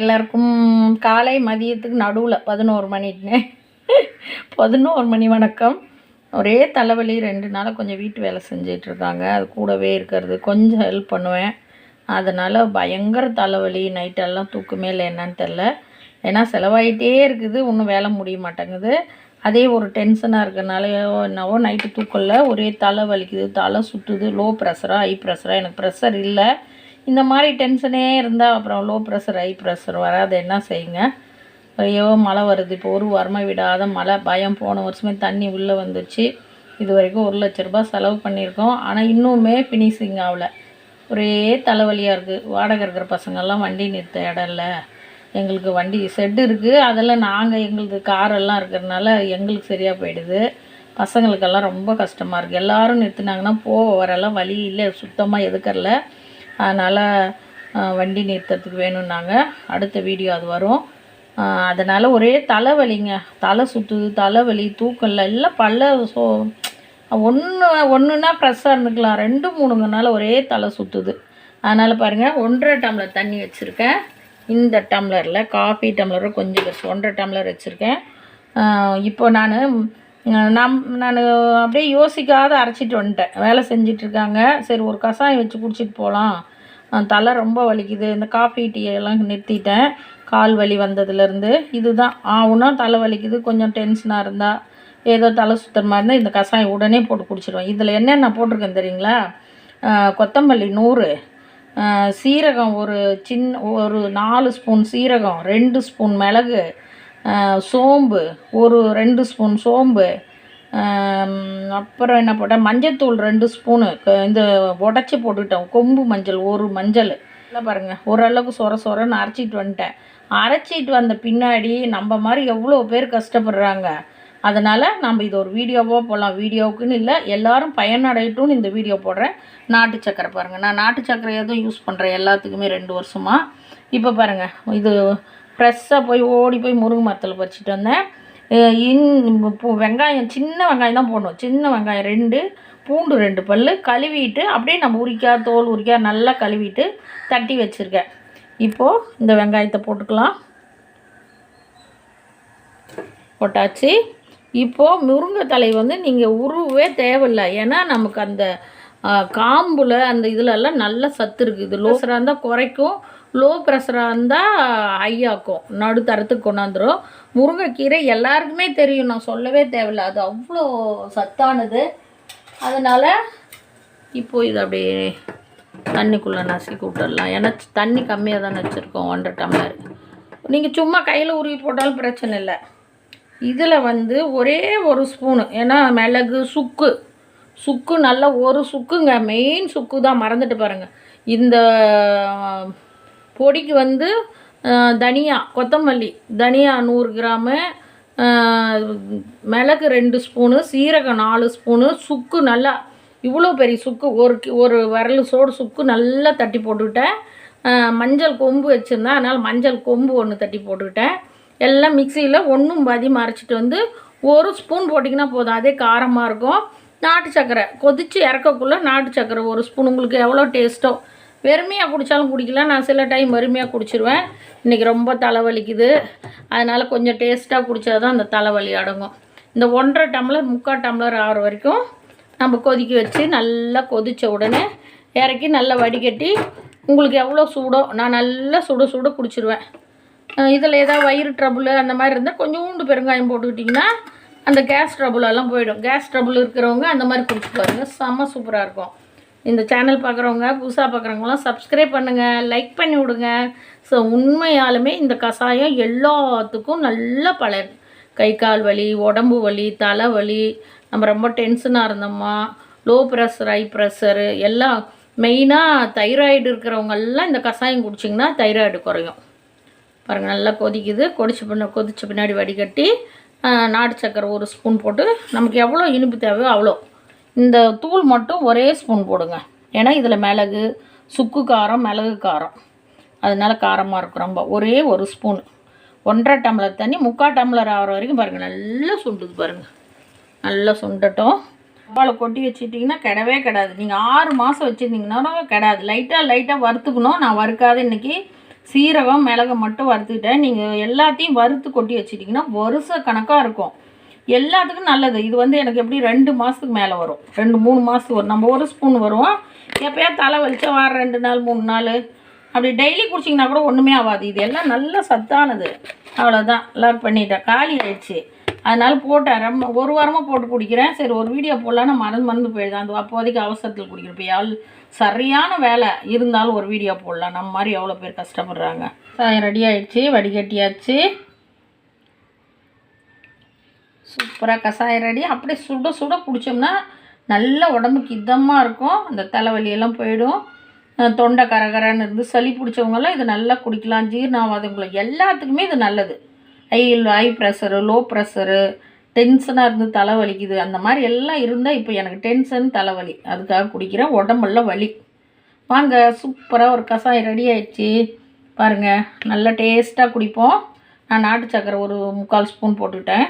எல்லாருக்கும் காலை மதியத்துக்கு நடுவில் பதினோரு மணின்னு. பதினோரு மணி வணக்கம். ஒரே தலைவலி ரெண்டு நாளாக கொஞ்சம் வீட்டு வேலை செஞ்சிட்ருக்காங்க அது கூடவே இருக்கிறது. கொஞ்சம் ஹெல்ப் பண்ணுவேன். அதனால் பயங்கர தலைவலி நைட்டெல்லாம் தூக்கமே இல்லை என்னன்னு தெரில ஏன்னா செலவாயிட்டே இருக்குது. ஒன்றும் வேலை முடிய மாட்டேங்குது. அதே ஒரு டென்ஷனாக இருக்கிறனாலயோ என்னவோ நைட்டு தூக்கம்ல ஒரே தலை வலிக்குது. தலை சுற்றுது லோ ப்ரெஷராக ஹை ப்ரெஷராக எனக்கு ப்ரெஷர் இல்லை. இந்த மாதிரி டென்ஷனே இருந்தால் அப்புறம் லோ ப்ரெஷர் ஹை ப்ரெஷர் வராது. என்ன செய்யுங்க? ஐயோ மழை வருது. இப்போ ஒரு வாரமாக விடாத மழை. பயம். போன வருஷமே தண்ணி உள்ளே வந்துச்சு இது வரைக்கும் ஒரு லட்ச ரூபாய் செலவு பண்ணியிருக்கோம். ஆனால் இன்னுமே ஃபினிஷிங் ஆகல. ஒரே தலைவலியாக இருக்குது வாடகை இருக்கிற பசங்கள்லாம் வண்டி நிறுத்த இடம் இல்லை. எங்களுக்கு வண்டி செட்டு இருக்குது அதெல்லாம் நாங்கள் எங்களுக்கு காரெல்லாம் இருக்கிறதுனால எங்களுக்கு சரியாக போயிடுது. பசங்களுக்கெல்லாம் ரொம்ப கஷ்டமாக இருக்குது எல்லாரும் நிறுத்துனாங்கன்னா போக வரலாம் வழி இல்லை. சுத்தமாக எதுக்கறல அதனால் வண்டி நிறுத்தத்துக்கு வேணும்னாங்க. அடுத்த வீடியோ அது வரும். அதனால் ஒரே தலைவலிங்க. தலை சுற்றுது தலைவலி தூக்கம் எல்லாம் பல்ல சோ ஒன்று ஒன்றுனா ஃப்ரெஷ்ஷாக இருந்துக்கலாம். ரெண்டு மூணுங்கனால ஒரே தலை சுற்றுது அதனால் பாருங்கள் ஒன்றரை டம்ளர் தண்ணி வச்சுருக்கேன். இந்த டம்ளரில் காஃபி டம்ளரும் கொஞ்சம் ஒன்றரை டம்ளர் வச்சுருக்கேன். இப்போ நான் நம் நான் அப்படியே யோசிக்காத அரைச்சிட்டு வந்துட்டேன். வேலை செஞ்சிட்டு இருக்காங்க சரி ஒரு கஷாயம் வச்சு குடிச்சிட்டு போகலாம் தலை ரொம்ப வலிக்குது. இந்த காஃபி டீ எல்லாம் நிறுத்திட்டேன். கால் வலி வந்ததுலேருந்து இதுதான். ஆகுனா தலை வலிக்குது. கொஞ்சம் டென்ஷனாக இருந்தால் ஏதோ தலை சுத்தமாக மாதிரி இருந்தால் இந்த கஷாயம் உடனே போட்டு குடிச்சிடுவேன் இதில் என்னென்ன போட்டிருக்கேன் தெரியுங்களா? கொத்தமல்லி நூறு சீரகம் ஒரு சின்ன ஒரு நாலு ஸ்பூன் சீரகம் ரெண்டு ஸ்பூன் மிளகு சோம்பு ஒரு ரெண்டு ஸ்பூன் சோம்பு அப்புறம் என்ன போட்டேன் மஞ்சத்தூள் ரெண்டு ஸ்பூனு க- இந்த உடச்சி போட்டுட்டோம் கொம்பு மஞ்சள் ஒரு மஞ்சள். இல்லை பாருங்கள் ஓரளவுக்கு சொர சொரன்னு அரைச்சிட்டு வந்துட்டேன். அரைச்சிட்டு வந்த பின்னாடி நம்ம மாதிரி எவ்வளோ பேர் கஷ்டப்படுறாங்க. அதனால் நம்ம இது ஒரு வீடியோவாக போடலாம். வீடியோவுக்குன்னு இல்லை எல்லாரும் பயனடையட்டும்னு இந்த வீடியோ போடுறேன். நாட்டு சக்கரை பாருங்கள் நான் நாட்டு சக்கரை எதுவும் யூஸ் பண்ணுறேன் எல்லாத்துக்குமே ரெண்டு வருஷமாக இப்போ பாருங்கள் இது ஃப்ரெஷ்ஷாக போய் ஓடி போய் முருங்கை மரத்தில் பறிச்சிட்டு வந்தேன். இன் வெங்காயம் சின்ன வெங்காயம் தான் போடணும். சின்ன வெங்காயம் ரெண்டு பூண்டு ரெண்டு பல் கழுவிட்டு அப்படியே நம்ம உரிக்கா தோல் உரிக்கா நல்லா கழுவிட்டு தட்டி வச்சுருக்கேன். இப்போது இந்த வெங்காயத்தை போட்டுக்கலாம். போட்டாச்சு. இப்போது முருங்கை தலை வந்து நீங்கள் உருவே தேவையில்லை. ஏன்னா நமக்கு அந்த காம்பில் காம்புல அந்த இதுலெல்லாம் நல்ல சத்து இருக்குது. லோசராக இருந்தால் குறைக்கும். லோ ப்ரெஷராக இருந்தால் ஹையாக்கும் நடுத்தரத்துக்கு கொண்டாந்துடும் முருங்கைக்கீரை எல்லாருக்குமே தெரியும். நான் சொல்லவே தேவையில்ல. அது அவ்வளோ சத்தானது. அதனால் இப்போ இது அப்படியே தண்ணிக்குள்ளே நசுக்கி விட்டுடலாம் ஏன்னா தண்ணி கம்மியாக தான் வச்சுருக்கோம். ஒன்றரை டம்ளர் நீங்கள் சும்மா கையில் உருவி போட்டாலும் பிரச்சனை இல்லை. இதில் வந்து ஒரே ஒரு ஸ்பூனு ஏன்னா மிளகு சுக்கு. சுக்கு நல்லா ஒரு சுக்குங்க. மெயின் சுக்கு தான் மறந்துட்டு பாருங்கள் இந்த பொடிக்கு வந்து தனியா கொத்தமல்லி தனியா நூறு கிராமு மிளகு ரெண்டு ஸ்பூனு சீரகம் நாலு ஸ்பூனு சுக்கு நல்லா இவ்வளோ பெரிய சுக்கு ஒரு கி- ஒரு விரல் சோடு சுக்கு நல்லா தட்டி போட்டுக்கிட்டேன் மஞ்சள் கொம்பு வச்சுருந்தேன் அதனால் மஞ்சள் கொம்பு ஒன்று தட்டி போட்டுக்கிட்டேன் எல்லாம் மிக்சியில் ஒன்றும் பாதி மறைச்சிட்டு வந்து ஒரு ஸ்பூன் போட்டிங்கன்னா போதும் அதே காரமாக இருக்கும். நாட்டு சக்கரை கொதித்து இறக்கக்குள்ளே நாட்டு சக்கரை ஒரு ஸ்பூன் உங்களுக்கு எவ்வளோ டேஸ்ட்டோ வெறுமையாக குடித்தாலும் குடிக்கலாம். நான் சில டைம் வறுமையாக குடிச்சிருவேன். இன்றைக்கி ரொம்ப தலைவலிக்குது. அதனால் கொஞ்சம் டேஸ்ட்டாக குடித்தா தான் அந்த தலைவலி அடங்கும். இந்த ஒன்றரை டம்ளர் முக்கால் டம்ளர் ஆகிற வரைக்கும் நம்ம கொதிக்க வச்சு நல்லா கொதித்த உடனே இறக்கி நல்லா வடிகட்டி உங்களுக்கு எவ்வளோ சூடோ நான் நல்லா சுட சுட குடிச்சிருவேன். இதில் ஏதாவது வயிறு ட்ரபுள் அந்த மாதிரி இருந்தால் கொஞ்சோண்டு பெருங்காயம் போட்டுக்கிட்டிங்கன்னா அந்த கேஸ் ட்ரபுளெல்லாம் போயிடும். கேஸ் ட்ரபுள் இருக்கிறவங்க அந்த மாதிரி குடிச்சு பாருங்கள் செம்ம சூப்பராக இருக்கும். இந்த சேனல் பார்க்குறவங்க புதுசாக பார்க்குறவங்களாம் சப்ஸ்கிரைப் பண்ணுங்கள் லைக் பண்ணி விடுங்க. ஸோ உண்மையாலுமே இந்த கஷாயம் எல்லாத்துக்கும் நல்ல பலன். கை கால் வலி உடம்பு வலி தலைவலி நம்ம ரொம்ப டென்ஷனாக இருந்தோமா லோ ப்ரெஷர் ஹை ப்ரெஷரு எல்லாம் மெயினாக தைராய்டு இருக்கிறவங்கெல்லாம் இந்த கஷாயம் குடிச்சிங்கன்னா தைராய்டு குறையும். பாருங்கள் நல்லா கொதிக்குது. கொதிச்ச பின்ன கொதிச்ச பின்னாடி வடிகட்டி நாட்டு சக்கரை ஒரு ஸ்பூன் போட்டு நமக்கு எவ்வளோ இனிப்பு தேவையோ அவ்வளோ இந்த தூள் மட்டும் ஒரே ஸ்பூன் போடுங்க. ஏன்னா இதில் மிளகு சுக்கு காரம் மிளகு காரம். அதனால் காரமாக இருக்கும். ரொம்ப ஒரே ஒரு ஸ்பூன் ஒன்றரை டம்ளர் தண்ணி முக்கால் டம்ளர் ஆகிற வரைக்கும் பாருங்கள் நல்லா சுண்டுது பாருங்கள் நல்லா சுண்டட்டும். டப்பாவில் கொட்டி வச்சுட்டிங்கன்னா கிடவே கிடாது. நீங்கள் ஆறு மாதம் வச்சுருந்தீங்கன்னா கிடாது. லைட்டாக லைட்டாக வறுத்துக்கணும். நான் வறுக்காத இன்னைக்கு சீரகம் மிளகு மட்டும் வறுத்துக்கிட்டேன். நீங்கள் எல்லாத்தையும் வறுத்து கொட்டி வச்சுட்டிங்கன்னா வருஷ கணக்காக இருக்கும். எல்லாத்துக்கும் நல்லது. இது வந்து எனக்கு எப்படி ரெண்டு மாதத்துக்கு மேலே வரும். ரெண்டு மூணு மாதத்துக்கு வரும். நம்ம ஒரு ஸ்பூன் வரும். எப்போயா தலை வலிச்சா வாரம் ரெண்டு நாள் மூணு நாள். அப்படி டெய்லி குடிச்சிங்கன்னா கூட ஒன்றுமே ஆகாது. இது எல்லாம் நல்ல சத்தானது. அவ்வளோதான் லாக் பண்ணிட்டேன் காலி ஆயிடுச்சு. அதனால் போட்டேன். ரொம்ப ஒரு வாரமாக போட்டு குடிக்கிறேன். சரி ஒரு வீடியோ போடலான்னு மறந்து மறந்து போயிடுது அந்த அப்போதைக்கு அவசரத்தில் குடிக்கிறேன் இப்போ யாழ் சரியான வேலை. இருந்தாலும் ஒரு வீடியோ போடலாம். நம்ம மாதிரி எவ்வளோ பேர் கஷ்டப்படுறாங்க. சாயம் ரெடி ஆயிடுச்சு. வடிகட்டியாச்சு. சூப்பராக கஷாயம் ரெடி அப்படியே சுட சுட குடித்தோம்னா நல்ல உடம்புக்கு இதமாக இருக்கும். அந்த தலைவலியெல்லாம் போயிடும். தொண்டை கரகரன்னு இருந்து சளி பிடிச்சவங்கெல்லாம் இது நல்லா குடிக்கலாம். ஜீரணாவாதவங்களுக்கு எல்லாத்துக்குமே இது நல்லது. ஐ ஹை ப்ரெஷரு லோ ப்ரெஷரு டென்ஷனாக இருந்து தலைவலிக்குது. அந்த மாதிரி எல்லாம் இருந்தால் இப்போ எனக்கு டென்ஷன் தலைவலி. அதுக்காக குடிக்கிறேன் உடம்பெல்லாம் வலி. வாங்க சூப்பராக ஒரு கஷாயம் ரெடி ஆயிடுச்சு. பாருங்கள் நல்லா டேஸ்ட்டாக குடிப்போம். நான் நாட்டு சக்கரை ஒரு முக்கால் ஸ்பூன் போட்டுக்கிட்டேன்.